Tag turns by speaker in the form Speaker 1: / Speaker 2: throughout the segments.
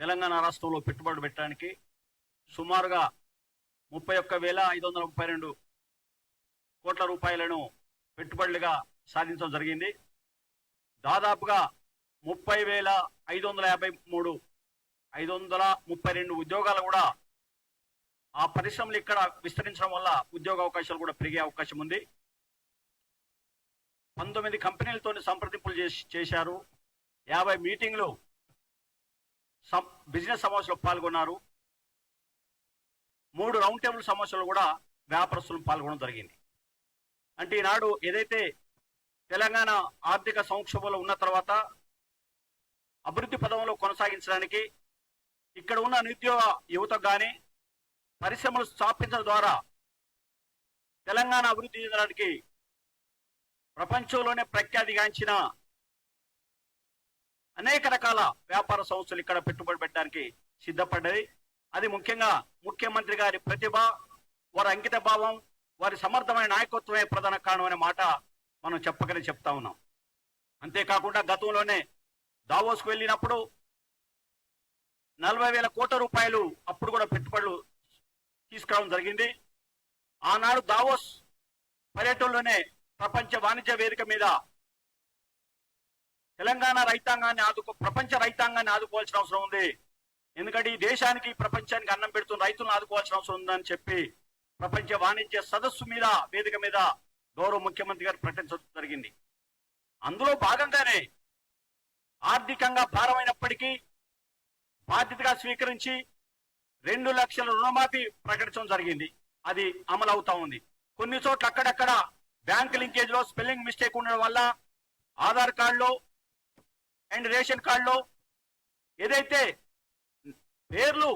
Speaker 1: తెలంగాణ రాష్ట్రంలో పెట్టుబడి పెట్టడానికి సుమారుగా ముప్పై ఒక్క వేల ఐదు వందల ముప్పై రెండు కోట్ల రూపాయలను పెట్టుబడులుగా సాధించడం జరిగింది. దాదాపుగా ముప్పై వేల ఐదు వందల యాభై మూడు ఐదు వందల ముప్పై రెండు ఉద్యోగాలు కూడా ఆ పరిశ్రమలు ఇక్కడ విస్తరించడం వల్ల ఉద్యోగ అవకాశాలు కూడా పెరిగే అవకాశం ఉంది. పంతొమ్మిది కంపెనీలతో సంప్రదింపులు చేసి చేశారు. యాభై మీటింగ్లు బిజినెస్ సమావేశంలో పాల్గొన్నారు. మూడు రౌండ్ టేబుల్ సమావేశంలో కూడా వ్యాపారస్తులు పాల్గొనడం జరిగింది. అంటే ఈనాడు ఏదైతే తెలంగాణ ఆర్థిక సంక్షోభంలో ఉన్న తర్వాత అభివృద్ధి పదంలో కొనసాగించడానికి ఇక్కడ ఉన్న నిరుద్యోగ యువతకు కానీ పరిశ్రమలు స్థాపించడం ద్వారా తెలంగాణ అభివృద్ధి చెందడానికి ప్రపంచంలోనే ప్రఖ్యాతిగాంచిన అనేక రకాల వ్యాపార సంస్థలు ఇక్కడ పెట్టుబడి పెట్టడానికి సిద్ధపడ్డాయి అది ముఖ్యంగా ముఖ్యమంత్రి గారి ప్రతిభ వారి అంకిత భావం వారి సమర్థమైన నాయకత్వమే ప్రధాన కారణం అనే మాట మనం చెప్పగలి చెప్తా ఉన్నాం. అంతేకాకుండా గతంలోనే దావోస్కు వెళ్ళినప్పుడు నలభై వేల కోట్ల రూపాయలు అప్పుడు కూడా పెట్టుబడులు తీసుకురావడం జరిగింది. ఆనాడు దావోస్ పర్యటనలోనే ప్రపంచ వాణిజ్య వేదిక మీద తెలంగాణ రైతాంగాన్ని ఆదుకో ప్రపంచ రైతాంగాన్ని ఆదుకోవాల్సిన అవసరం ఉంది. ఎందుకంటే ఈ దేశానికి ప్రపంచానికి అన్నం పెడుతున్న రైతులను ఆదుకోవాల్సిన అవసరం ఉందని చెప్పి ప్రపంచ వాణిజ్య సదస్సు మీద వేదిక మీద గౌరవ ముఖ్యమంత్రి గారు ప్రకటించడం జరిగింది. అందులో భాగంగానే ఆర్థికంగా భారమైనప్పటికీ బాధ్యతగా స్వీకరించి రెండు లక్షల రుణమాఫీ ప్రకటించడం జరిగింది. అది అమలు అవుతా ఉంది. కొన్ని చోట్ల అక్కడక్కడ బ్యాంక్ లింకేజ్లో స్పెల్లింగ్ మిస్టేక్ ఉండడం వల్ల ఆధార్ కార్డులో అండ్ రేషన్ కార్డులో ఏదైతే పేర్లు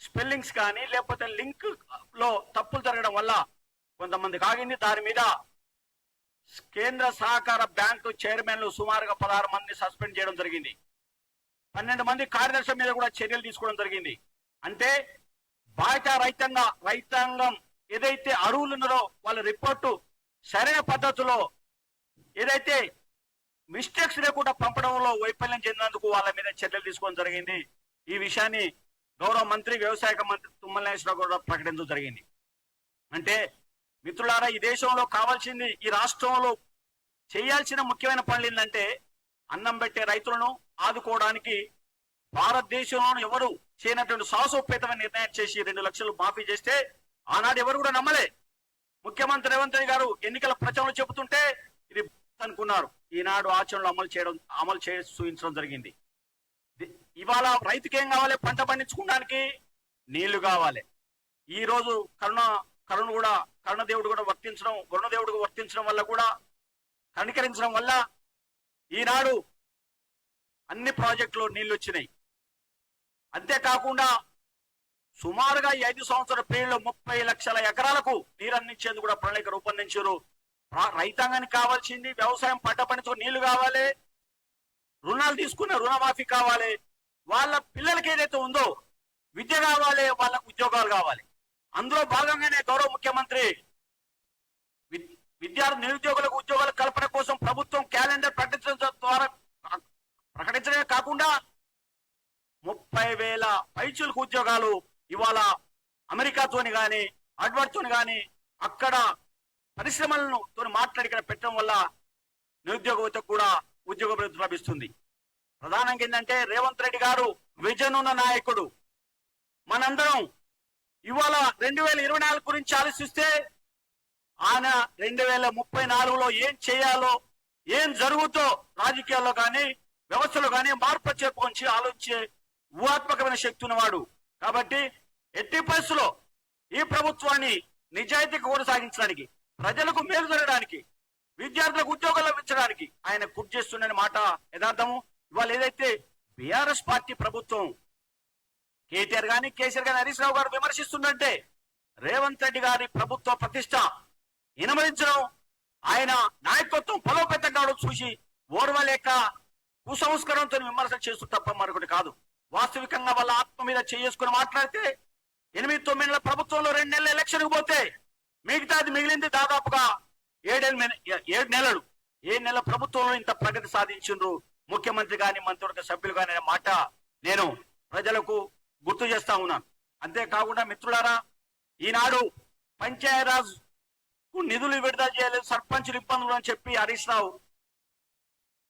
Speaker 1: స్పెల్లింగ్స్ కానీ లేకపోతే లింక్లో తప్పులు జరగడం వల్ల కొంతమంది కాగింది దాని మీద కేంద్ర సహకార బ్యాంకు చైర్మన్లు సుమారుగా పదహారు మంది సస్పెండ్ చేయడం జరిగింది. పన్నెండు మంది కార్యదర్శి మీద కూడా చర్యలు తీసుకోవడం జరిగింది. అంటే బాధ్యత రైతాంగ రైతాంగం ఏదైతే అర్హులు ఉన్నారో వాళ్ళ రిపోర్టు సరైన పద్ధతిలో ఏదైతే మిస్టేక్స్ లేకుండా పంపడంలో వైఫల్యం చెందినందుకు వాళ్ళ మీద చర్యలు తీసుకోవడం జరిగింది. ఈ విషయాన్ని గౌరవ మంత్రి వ్యవసాయ మంత్రి తుమ్మల నాగేశ్వరరావు కూడా ప్రకటించడం జరిగింది. అంటే మిత్రులారా ఈ దేశంలో కావాల్సింది ఈ రాష్ట్రంలో చేయాల్సిన ముఖ్యమైన పనులు ఏంటంటే అన్నం పెట్టే రైతులను ఆదుకోవడానికి భారతదేశంలోనూ ఎవరు చేయనటువంటి సాహసోపేతమైన నిర్ణయం చేసి రెండు లక్షలు మాఫీ చేస్తే ఆనాడు ఎవరు కూడా నమ్మలే. ముఖ్యమంత్రి రేవంత్ రెడ్డి గారు ఎన్నికల ప్రచారంలో చెబుతుంటే ఇది అనుకున్నారు. ఈనాడు ఆచరణలో అమలు చేయడం అమలు చే చూపించడం జరిగింది. ఇవాళ రైతుకి ఏం కావాలి? పంట పండించుకోవడానికి నీళ్ళు కావాలి. ఈ రోజు కరుణ కరుణ కూడా కరుణదేవుడు కూడా వర్తించడం వరుణదేవుడు వర్తించడం వల్ల కూడా కనికరించడం వల్ల ఈనాడు అన్ని ప్రాజెక్టులో నీళ్ళు వచ్చినాయి. అంతేకాకుండా సుమారుగా ఈ ఐదు సంవత్సరాల పీరియడ్లో ముప్పై లక్షల ఎకరాలకు నీరు అందించేందుకు కూడా ప్రణాళిక రూపొందించారు రైతాంగానికి కావాల్సింది వ్యవసాయం పంట పండించుకుని నీళ్ళు కావాలి. రుణాలు తీసుకున్న రుణమాఫీ కావాలి. వాళ్ళ పిల్లలకి ఏదైతే ఉందో విద్య కావాలి వాళ్ళకు ఉద్యోగాలు కావాలి. అందులో భాగంగానే గౌరవ ముఖ్యమంత్రి విద్యార్థి నిరుద్యోగులకు ఉద్యోగాల కల్పన కోసం ప్రభుత్వం క్యాలెండర్ ప్రకటించడం ద్వారా ప్రకటించడమే కాకుండా ముప్పై వేల పైచులకు ఉద్యోగాలు ఇవాళ అమెరికాతోని కానీ అడ్వర్డ్తోని కానీ అక్కడ పరిశ్రమలను తోని మాట్లాడి పెట్టడం వల్ల నిరుద్యోగతకు కూడా ఉద్యోగ భద్రత లభిస్తుంది. ప్రధానంగా ఏంటంటే రేవంత్ రెడ్డి గారు విజన్ ఉన్న నాయకుడు. మనందరం ఇవాళ రెండు వేల ఇరవై నాలుగు గురించి ఆలోచిస్తే ఆయన రెండు వేల ముప్పై నాలుగులో ఏం చేయాలో ఏం జరుగుతో రాజకీయాల్లో కానీ వ్యవస్థలో కానీ మార్పు వచ్చే ఆలోచించే ఊహాత్మకమైన శక్తి ఉన్నవాడు. కాబట్టి ఎట్టి పరిస్థితుల్లో ఈ ప్రభుత్వాన్ని నిజాయితీ కొనసాగించడానికి ప్రజలకు మేలు జరగడానికి విద్యార్థులకు ఉద్యోగాలు లభించడానికి ఆయన కృషి చేస్తున్న మాట యథార్థము. ఇవాళ ఏదైతే బీఆర్ఎస్ పార్టీ ప్రభుత్వం కేటీఆర్ గాని కేసీఆర్ గాని హరీష్ రావు గారు విమర్శిస్తుందంటే రేవంత్ రెడ్డి గారి ప్రభుత్వ ప్రతిష్ట వినమరించడం ఆయన నాయకత్వం బలోపేతం కావడం చూసి ఓర్వలేక కుసంస్కరణతో విమర్శలు చేస్తూ తప్ప మరొకటి కాదు. వాస్తవికంగా వాళ్ళ ఆత్మ మీద చేసుకుని మాట్లాడితే ఎనిమిది తొమ్మిది నెలల ప్రభుత్వంలో రెండు నెలల ఎలక్షన్కి పోతే మిగతాది మిగిలింది దాదాపుగా ఏడెనిమిది ఏడు నెలలు. ఏ నెల ప్రభుత్వంలో ఇంత ప్రగతి సాధించిండ్రు ముఖ్యమంత్రి గాని మంత్రివర్గ సభ్యులు కానీ అనే మాట నేను ప్రజలకు గుర్తు చేస్తా ఉన్నాను. అంతేకాకుండా మిత్రులారా ఈనాడు పంచాయరాజ్ నిధులు విడుదల చేయలేదు సర్పంచులు ఇబ్బందులు అని చెప్పి హరీష్ రావు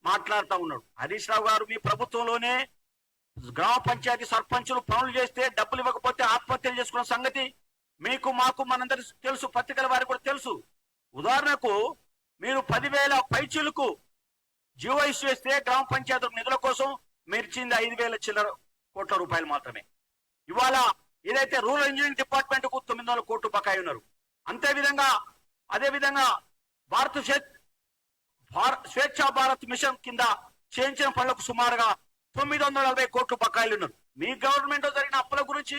Speaker 1: మాట్లాడుతూ ఉన్నాడు. హరీష్ రావు గారు మీ ప్రభుత్వంలోనే గ్రామ పంచాయతీ సర్పంచులు పనులు చేస్తే డబ్బులు ఇవ్వకపోతే ఆత్మహత్యలు చేసుకున్న సంగతి మీకు మాకు మనందరి తెలుసు పత్రికల వారికి కూడా తెలుసు. ఉదాహరణకు మీరు పదివేల పైచీలకు జీవో ఇష్యూ చేస్తే గ్రామ పంచాయతీ నిధుల కోసం మెరిచింది ఐదు వేల చిల్లర కోట్ల రూపాయలు మాత్రమే. ఇవాళ ఏదైతే రూరల్ ఇంజనీరింగ్ డిపార్ట్మెంట్కు తొమ్మిది వందల కోట్లు బకాయి ఉన్నారు. అంతే విధంగా అదే విధంగా భారత స్వేచ్ఛ భారత్ మిషన్ కింద చేయించిన పనులకు సుమారుగా తొమ్మిది వందల నలభై కోట్లు బకాయిలు ఉన్నారు. మీ గవర్నమెంట్లో జరిగిన అప్పుల గురించి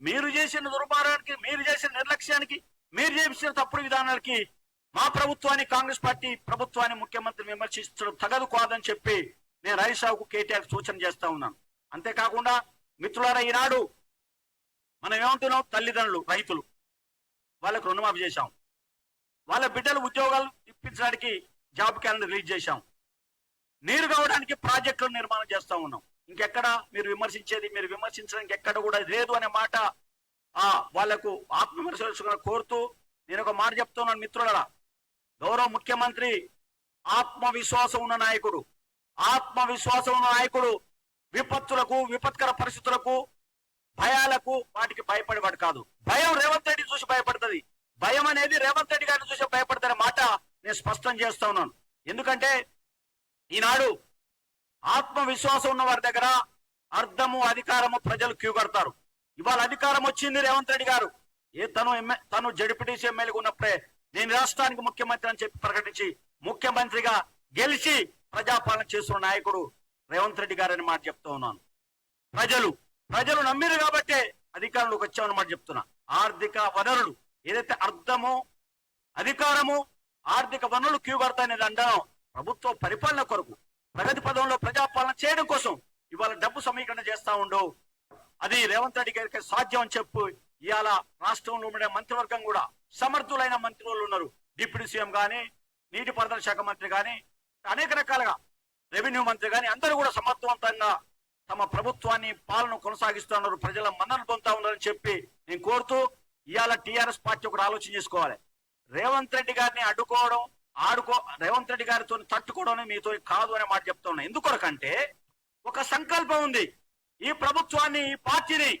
Speaker 1: మీరు చేసిన దుర్మార్గానికి మీరు చేసిన నిర్లక్ష్యానికి మీరు చేసిన తప్పుడు విధానాలకి మా ప్రభుత్వాన్ని కాంగ్రెస్ పార్టీ ప్రభుత్వాన్ని ముఖ్యమంత్రి విమర్శించడం తగదు కాదని చెప్పి నేను హరీష్ కేటీఆర్ సూచన చేస్తా ఉన్నాను. అంతేకాకుండా మిత్రులారా ఈనాడు మనం ఏమంటున్నాం? తల్లిదండ్రులు రైతులు. వాళ్ళకు రుణమాఫీ చేశాం. వాళ్ళ బిడ్డలు ఉద్యోగాలు ఇప్పించడానికి జాబ్ క్యాలెండర్ రిలీజ్ చేశాం. నీరు కావడానికి ప్రాజెక్టులు నిర్మాణం చేస్తా ఉన్నాం. ఇంకెక్కడ మీరు విమర్శించేది మీరు విమర్శించడానికి ఎక్కడ కూడా లేదు అనే మాట ఆ వాళ్ళకు ఆత్మవిమర్శ కోరుతూ నేను ఒక మాట చెప్తున్నాను మిత్రులరా. గౌరవ ముఖ్యమంత్రి ఆత్మవిశ్వాసం ఉన్న నాయకుడు ఆత్మవిశ్వాసం ఉన్న నాయకుడు విపత్తులకు విపత్కర పరిస్థితులకు భయాలకు వాటికి భయపడేవాడు కాదు. భయం రేవంత్ రెడ్డి చూసి భయపడుతుంది. భయం అనేది రేవంత్ రెడ్డి గారిని చూసి భయపడతారనే మాట నేను స్పష్టం చేస్తా ఉన్నాను. ఎందుకంటే ఈనాడు ఆత్మవిశ్వాసం ఉన్న వారి దగ్గర అర్థము అధికారము ప్రజలు క్యూ కడతారు. ఇవాళ అధికారం వచ్చింది రేవంత్ రెడ్డి గారు. ఏ తను ఎమ్మె తను జడిపిటీసీ ఎమ్మెల్యేగా ఉన్నప్పుడే నేను రాష్ట్రానికి ముఖ్యమంత్రి అని చెప్పి ప్రకటించి ముఖ్యమంత్రిగా గెలిచి ప్రజాపాలన చేస్తున్న నాయకుడు రేవంత్ రెడ్డి గారు అని మాట చెప్తూ ఉన్నాను. ప్రజలు ప్రజలు నమ్మిరు కాబట్టే అధికారంలోకి వచ్చామని మాట చెప్తున్నా. ఆర్థిక వనరులు ఏదైతే అర్థము అధికారము ఆర్థిక వనరులు క్యూ కడతాయనేది అంటాం ప్రభుత్వ పరిపాలన కొరకు ప్రగతి పదంలో ప్రజాపాలన చేయడం కోసం ఇవాళ డబ్బు సమీకరణ చేస్తా ఉండవు. అది రేవంత్ రెడ్డి గారికి సాధ్యం అని చెప్పు. ఇవాళ రాష్ట్రంలో ఉండే మంత్రివర్గం కూడా సమర్థులైన మంత్రులు ఉన్నారు. డిప్యూటీ సీఎం కానీ నీటిపారుదల శాఖ మంత్రి కానీ అనేక రకాలుగా రెవెన్యూ మంత్రి కానీ అందరూ కూడా సమర్థవంతంగా తమ ప్రభుత్వాన్ని పాలన కొనసాగిస్తున్నారు. ప్రజల మన్నలు పొందుతా ఉన్నారని చెప్పి నేను కోరుతూ ఇవాళ టీఆర్ఎస్ పార్టీ ఒకటి ఆలోచన చేసుకోవాలి. రేవంత్ రెడ్డి గారిని అడ్డుకోవడం ఆడుకో రేవంత్ రెడ్డి గారితో తట్టుకోవడం మీతో కాదు అనే మాట చెప్తా ఉన్నా. ఎందుకొరకంటే ఒక సంకల్పం ఉంది. ఈ ప్రభుత్వాన్ని ఈ పార్టీని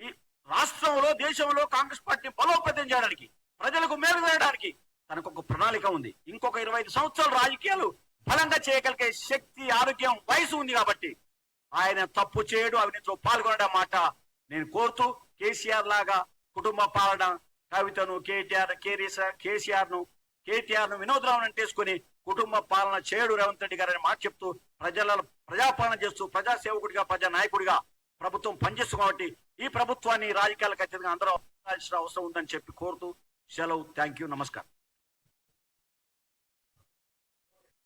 Speaker 1: ఈ రాష్ట్రంలో దేశంలో కాంగ్రెస్ పార్టీ బలోపేతం చేయడానికి ప్రజలకు మేలు చేయడానికి తనకు ఒక ప్రణాళిక ఉంది. ఇంకొక ఇరవై ఐదు సంవత్సరాలు రాజకీయాలు బలంగా చేయగలిగే శక్తి ఆరోగ్యం వయసు ఉంది కాబట్టి ఆయన తప్పు చేయడు అవినీతిలో పాల్గొనడం మాట నేను కోరుతూ కేసీఆర్ లాగా కుటుంబ పాలన కవితను కేటీఆర్ కేసీఆర్ను కేటీఆర్ను వినోద్ తీసుకుని కుటుంబ పాలన చేయడు రేవంత్ రెడ్డి గారు అని మాట చెప్తూ ప్రజల ప్రజాపాలన చేస్తూ ప్రజాసేవకుడిగా ప్రజా నాయకుడిగా ప్రభుత్వం పనిచేస్తుంది కాబట్టి ఈ ప్రభుత్వాన్ని రాజకీయాలకు అత్యంత అందరూ అవసరం ఉందని చెప్పి కోరుతూ సెలవు. థ్యాంక్ యూ నమస్కారం.